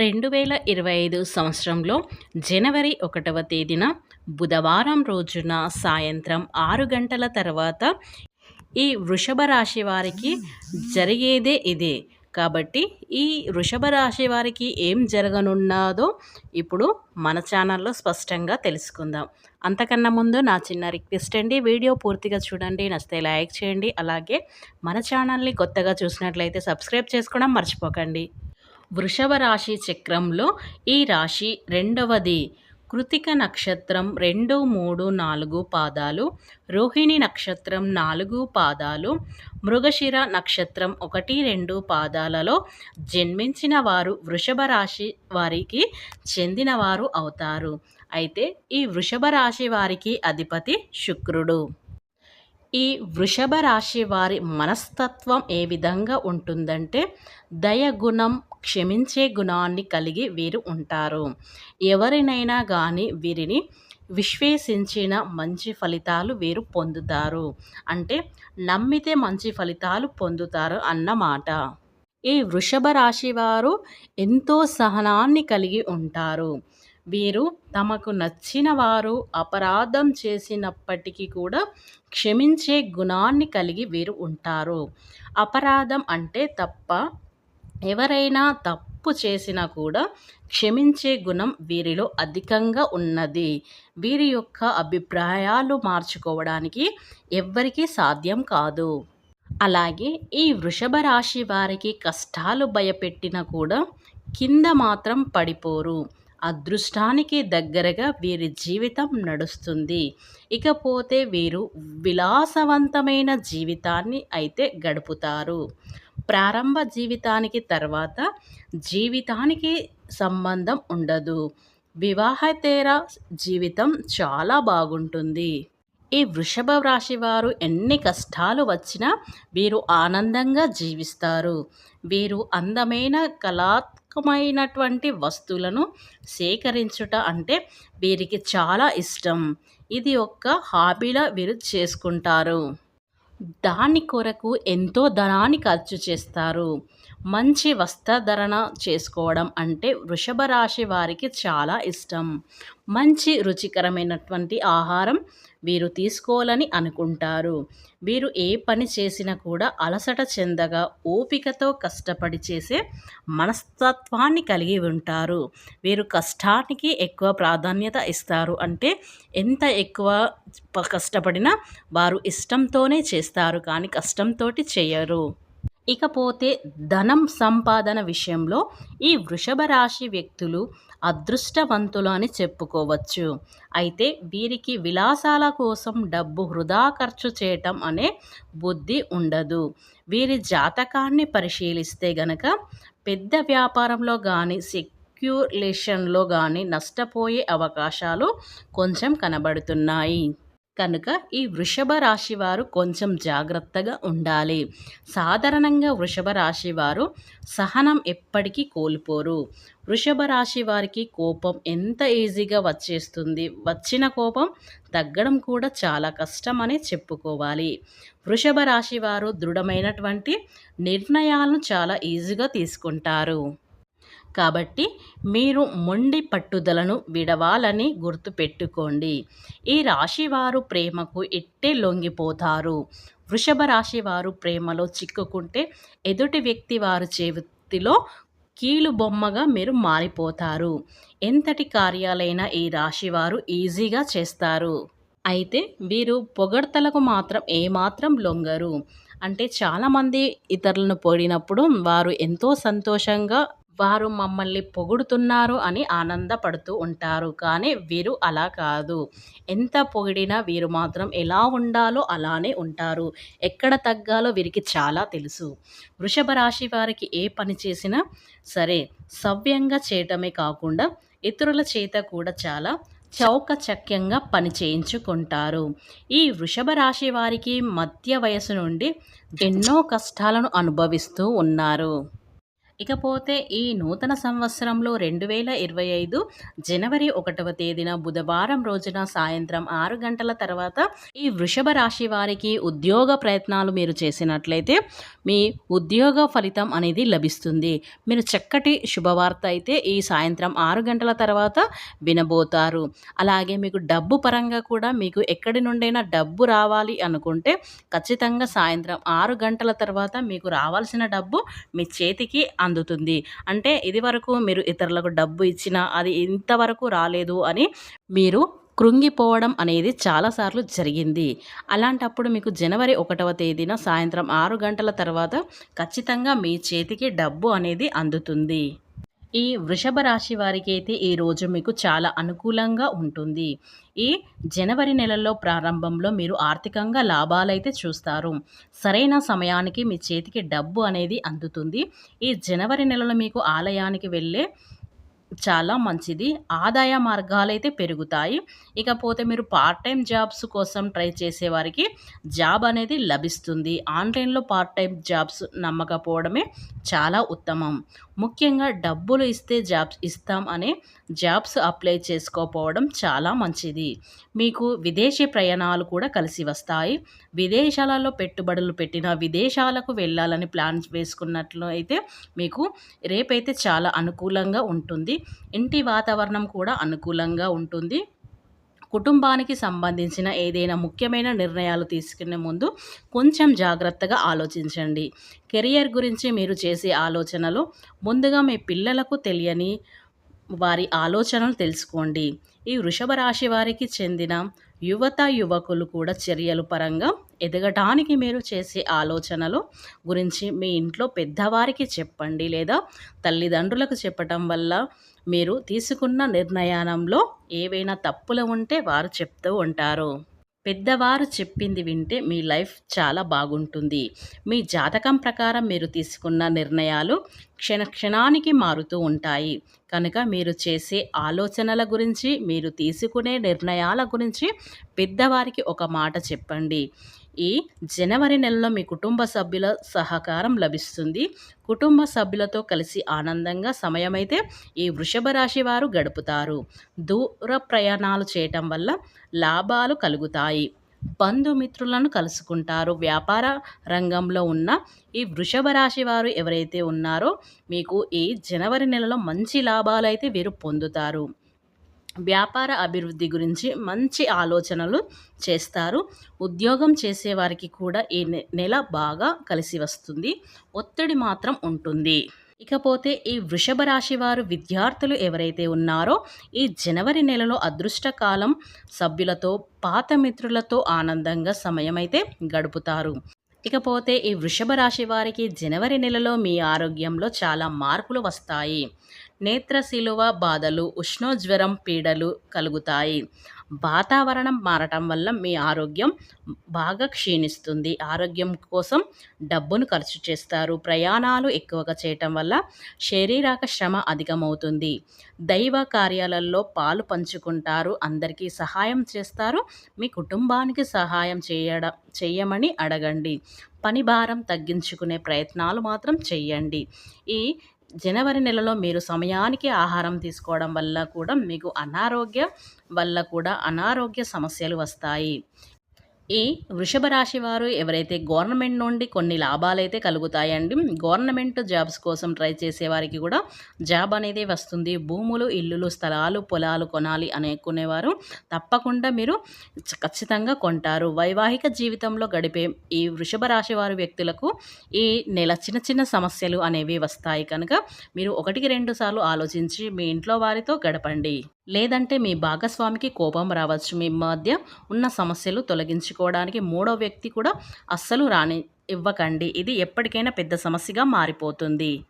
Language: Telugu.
రెండు వేల ఇరవై ఐదు సంవత్సరంలో జనవరి ఒకటవ తేదీన బుధవారం రోజున సాయంత్రం ఆరు గంటల తర్వాత ఈ వృషభ రాశి వారికి జరిగేదే ఇదే. కాబట్టి ఈ వృషభ రాశి వారికి ఏం జరగనున్నదో ఇప్పుడు మన ఛానల్లో స్పష్టంగా తెలుసుకుందాం. అంతకన్నా ముందు నా చిన్న రిక్వెస్ట్ అండి వీడియో పూర్తిగా చూడండి నచ్చితే లైక్ చేయండి అలాగే మన ఛానల్ని కొత్తగా చూసినట్లయితే సబ్స్క్రైబ్ చేసుకోవడం మర్చిపోకండి. వృషభ రాశి చక్రంలో ఈ రాశి రెండవది. కృతిక నక్షత్రం రెండు మూడు నాలుగు పాదాలు రోహిణి నక్షత్రం నాలుగు పాదాలు మృగశిర నక్షత్రం ఒకటి రెండు పాదాలలో జన్మించిన వారు వృషభ రాశి వారికి చెందినవారు అవుతారు. అయితే ఈ వృషభ రాశి వారికి అధిపతి శుక్రుడు. ఈ వృషభ రాశి వారి మనస్తత్వం ఏ విధంగా ఉంటుందంటే దయగుణం క్షమించే గుణాన్ని కలిగి వీరు ఉంటారు. ఎవరినైనా కానీ వీరిని విశ్వేసించిన మంచి ఫలితాలు వీరు పొందుతారు. అంటే నమ్మితే మంచి ఫలితాలు పొందుతారు అన్నమాట ఈ వృషభ రాశి వారు ఎంతో సహనాన్ని కలిగి ఉంటారు. వీరు తమకు నచ్చిన వారు అపరాధం చేసినప్పటికీ కూడా క్షమించే గుణాన్ని కలిగి వీరు ఉంటారు. అపరాధం అంటే తప్ప ఎవరైనా తప్పు చేసినా కూడా క్షమించే గుణం వీరిలో అధికంగా ఉన్నది. వీరి యొక్క అభిప్రాయాలు మార్చుకోవడానికి ఎవ్వరికీ సాధ్యం కాదు. అలాగే ఈ వృషభ రాశి వారికి కష్టాలు భయపెట్టినా కూడా కింద మాత్రం పడిపోరు. అదృష్టానికి దగ్గరగా వీరి జీవితం నడుస్తుంది. ఇకపోతే వీరు విలాసవంతమైన జీవితాన్ని అయితే గడుపుతారు. ప్రారంభ జీవితానికి తర్వాత జీవితానికి సంబంధం ఉండదు. వివాహతేర జీవితం చాలా బాగుంటుంది. ఈ వృషభ రాశి వారు ఎన్ని కష్టాలు వచ్చినా వీరు ఆనందంగా జీవిస్తారు. వీరు అందమైన కళాత్మకమైనటువంటి వస్తువులను సేకరించుట అంటే వీరికి చాలా ఇష్టం. ఇది ఒక హాబీలా వీరు చేసుకుంటారు. దాని కొరకు ఎంతో ధనాన్ని ఖర్చు చేస్తారు. మంచి వస్త్రధరణ చేసుకోవడం అంటే వృషభ రాశి వారికి చాలా ఇష్టం. మంచి రుచికరమైనటువంటి ఆహారం వీరు తీసుకోవాలని అనుకుంటారు. వీరు ఏ పని చేసినా కూడా అలసట చెందగా ఓపికతో కష్టపడి చేసే మనస్తత్వాన్ని కలిగి ఉంటారు. వీరు కష్టానికి ఎక్కువ ప్రాధాన్యత ఇస్తారు అంటే ఎంత ఎక్కువ కష్టపడినా వారు ఇష్టంతోనే చేస్తారు కానీ కష్టంతో చేయరు. ఇకపోతే ధనం సంపాదన విషయంలో ఈ వృషభ రాశి వ్యక్తులు అదృష్టవంతులు అని చెప్పుకోవచ్చు. అయితే వీరికి విలాసాల కోసం డబ్బు వృధా ఖర్చు చేయటం అనే బుద్ధి ఉండదు. వీరి జాతకాన్ని పరిశీలిస్తే గనక పెద్ద వ్యాపారంలో కానీ సెక్యులేషన్లో కానీ నష్టపోయే అవకాశాలు కొంచెం కనబడుతున్నాయి. కనుక ఈ వృషభ రాశి వారు కొంచెం జాగ్రత్తగా ఉండాలి. సాధారణంగా వృషభ రాశి వారు సహనం ఎప్పటికీ కోల్పోరు. వృషభ రాశి వారికి కోపం ఎంత ఈజీగా వచ్చేస్తుంది? వచ్చిన కోపం తగ్గడం కూడా చాలా కష్టం చెప్పుకోవాలి. వృషభ రాశి వారు దృఢమైనటువంటి నిర్ణయాలను చాలా ఈజీగా తీసుకుంటారు. కాబట్టి మీరు మొండి పట్టుదలను విడవాలని గుర్తుపెట్టుకోండి. ఈ రాశివారు ప్రేమకు ఎట్టే లొంగిపోతారు? వృషభ రాశి వారు ప్రేమలో చిక్కుకుంటే ఎదుటి వ్యక్తి వారు చేతిలో కీలు బొమ్మగా మీరు మారిపోతారు. ఎంతటి కార్యాలైనా ఈ రాశివారు ఈజీగా చేస్తారు. అయితే వీరు పొగడ్తలకు మాత్రం ఏమాత్రం లొంగరు. అంటే చాలామంది ఇతరులను పొడినప్పుడు వారు ఎంతో సంతోషంగా వారు మమ్మల్ని పొగుడుతున్నారు అని ఆనందపడుతూ ఉంటారు. కానీ వీరు అలా కాదు. ఎంత పొగిడినా వీరు మాత్రం ఎలా ఉండాలో అలానే ఉంటారు. ఎక్కడ తగ్గాలో వీరికి చాలా తెలుసు. వృషభ రాశి వారికి ఏ పని చేసినా సరే సవ్యంగా చేయటమే కాకుండా ఇతరుల చేత కూడా చాలా చౌకచక్యంగా పని చేయించుకుంటారు. ఈ వృషభ రాశి వారికి మధ్య వయసు నుండి ఎన్నో కష్టాలను అనుభవిస్తూ ఉన్నారు. ఇకపోతే ఈ నూతన సంవత్సరంలో రెండు వేల ఇరవై ఐదు జనవరి ఒకటవ తేదీన బుధవారం రోజున సాయంత్రం ఆరు గంటల తర్వాత ఈ వృషభ రాశి వారికి ఉద్యోగ ప్రయత్నాలు మీరు చేసినట్లయితే మీ ఉద్యోగ ఫలితం అనేది లభిస్తుంది. మీరు చక్కటి శుభవార్త అయితే ఈ సాయంత్రం ఆరు గంటల తర్వాత వినబోతారు. అలాగే మీకు డబ్బు పరంగా కూడా మీకు ఎక్కడి నుండైనా డబ్బు రావాలి అనుకుంటే ఖచ్చితంగా సాయంత్రం ఆరు గంటల తర్వాత మీకు రావాల్సిన డబ్బు మీ చేతికి అందుతుంది. అంటే ఇది వరకు మీరు ఇతరులకు డబ్బు ఇచ్చినా అది ఇంతవరకు రాలేదు అని మీరు కృంగిపోవడం అనేది చాలాసార్లు జరిగింది. అలాంటప్పుడు మీకు జనవరి ఒకటవ తేదీన సాయంత్రం ఆరు గంటల తర్వాత ఖచ్చితంగా మీ చేతికి డబ్బు అనేది అందుతుంది. ఈ వృషభ రాశి వారికి అయితే ఈరోజు మీకు చాలా అనుకూలంగా ఉంటుంది. ఈ జనవరి నెలలో ప్రారంభంలో మీరు ఆర్థికంగా లాభాలైతే చూస్తారు. సరైన సమయానికి మీ చేతికి డబ్బు అనేది అందుతుంది. ఈ జనవరి నెలలో మీకు ఆలయానికి వెళ్ళే చాలా మంచిది. ఆదాయ మార్గాలు అయితే పెరుగుతాయి. ఇకపోతే మీరు పార్ట్ టైం జాబ్స్ కోసం ట్రై చేసే వారికి జాబ్ అనేది లభిస్తుంది. ఆన్లైన్లో పార్ట్ టైం జాబ్స్ నమ్మకపోవడమే చాలా ఉత్తమం. ముఖ్యంగా డబ్బులు ఇస్తే జాబ్స్ ఇస్తాం అనే జాబ్స్ అప్లై చేసుకోకపోవడం చాలా మంచిది. మీకు విదేశీ ప్రయాణాలు కూడా కలిసి వస్తాయి. విదేశాలలో పెట్టుబడులు పెట్టిన విదేశాలకు వెళ్ళాలని ప్లాన్ వేసుకున్నట్లు అయితే మీకు రేపైతే చాలా అనుకూలంగా ఉంటుంది. ఇంటి వాతావరణం కూడా అనుకూలంగా ఉంటుంది. కుటుంబానికి సంబంధించిన ఏదైనా ముఖ్యమైన నిర్ణయాలు తీసుకునే ముందు కొంచెం జాగ్రత్తగా ఆలోచించండి. కెరియర్ గురించి మీరు చేసే ఆలోచనలు ముందుగా మీ పిల్లలకు తెలియని వారి ఆలోచనలు తెలుసుకోండి. ఈ వృషభ రాశి వారికి చెందిన యువత యువకులు కూడా చర్యలు పరంగా ఎదగటానికి మీరు చేసే ఆలోచనలు గురించి మీ ఇంట్లో పెద్దవారికి చెప్పండి లేదా తల్లిదండ్రులకు చెప్పటం వల్ల మీరు తీసుకున్న నిర్ణయానంలో ఏవైనా తప్పులు ఉంటే వారు చెప్తూ ఉంటారు. పెద్దవారు చెప్పింది వింటే మీ లైఫ్ చాలా బాగుంటుంది. మీ జాతకం ప్రకారం మీరు తీసుకున్న నిర్ణయాలు క్షణ క్షణానికి మారుతూ ఉంటాయి. కనుక మీరు చేసే ఆలోచనల గురించి మీరు తీసుకునే నిర్ణయాల గురించి పెద్దవారికి ఒక మాట చెప్పండి. ఈ జనవరి నెలలో మీ కుటుంబ సభ్యుల సహకారం లభిస్తుంది. కుటుంబ సభ్యులతో కలిసి ఆనందంగా సమయమైతే ఈ వృషభ రాశి వారు గడుపుతారు. దూర ప్రయాణాలు చేయటం వల్ల లాభాలు కలుగుతాయి. బంధుమిత్రులను కలుసుకుంటారు. వ్యాపార రంగంలో ఉన్న ఈ వృషభ రాశి వారు ఎవరైతే ఉన్నారో మీకు ఈ జనవరి నెలలో మంచి లాభాలు అయితే వీరు పొందుతారు. వ్యాపార అభివృద్ధి గురించి మంచి ఆలోచనలు చేస్తారు. ఉద్యోగం చేసేవారికి కూడా ఈ నెల బాగా కలిసి వస్తుంది. ఒత్తిడి మాత్రం ఉంటుంది. ఇకపోతే ఈ వృషభ రాశి వారు విద్యార్థులు ఎవరైతే ఉన్నారో ఈ జనవరి నెలలో అదృష్టకాలం సభ్యులతో పాత మిత్రులతో ఆనందంగా సమయమైతే గడుపుతారు. ఇకపోతే ఈ వృషభ రాశి వారికి జనవరి నెలలో మీ ఆరోగ్యంలో చాలా మార్పులు వస్తాయి. నేత్రశిలువ బాధలు ఉష్ణోజ్వరం పీడలు కలుగుతాయి. వాతావరణం మారటం వల్ల మీ ఆరోగ్యం బాగా క్షీణిస్తుంది. ఆరోగ్యం కోసం డబ్బును ఖర్చు చేస్తారు. ప్రయాణాలు ఎక్కువగా చేయటం వల్ల శరీరక శ్రమ అధికమవుతుంది. దైవ కార్యాలలో పాలు పంచుకుంటారు. అందరికీ సహాయం చేస్తారు. మీ కుటుంబానికి సహాయం చేయడం చేయమని అడగండి. పని భారం తగ్గించుకునే ప్రయత్నాలు మాత్రం చేయండి. ఈ జనవరి నెలలో మీరు సమయానికి ఆహారం తీసుకోవడం వల్ల కూడా మీకు అనారోగ్య వల్ల కూడా అనారోగ్య సమస్యలు వస్తాయి. ఈ వృషభ రాశి వారు ఎవరైతే గవర్నమెంట్ నుండి కొన్ని లాభాలు అయితే కలుగుతాయండి గవర్నమెంట్ జాబ్స్ కోసం ట్రై చేసే వారికి కూడా జాబ్ అనేది వస్తుంది. భూములు ఇల్లులు స్థలాలు పొలాలు కొనాలి అనుకునేవారు తప్పకుండా మీరు ఖచ్చితంగా కొంటారు. వైవాహిక జీవితంలో గడిపే ఈ వృషభ రాశి వారి వ్యక్తులకు ఈ నెల చిన్న చిన్న సమస్యలు అనేవి వస్తాయి కనుక మీరు ఒకటికి రెండు సార్లు ఆలోచించి మీ ఇంట్లో వారితో గడపండి. లేదంటే మీ భాగస్వామికి కోపం రావచ్చు. మీ మధ్య ఉన్న సమస్యలు తొలగించుకోవడానికి మూడో వ్యక్తి కూడా అస్సలు రాని ఇవ్వకండి. ఇది ఎప్పటికైనా పెద్ద సమస్యగా మారిపోతుంది.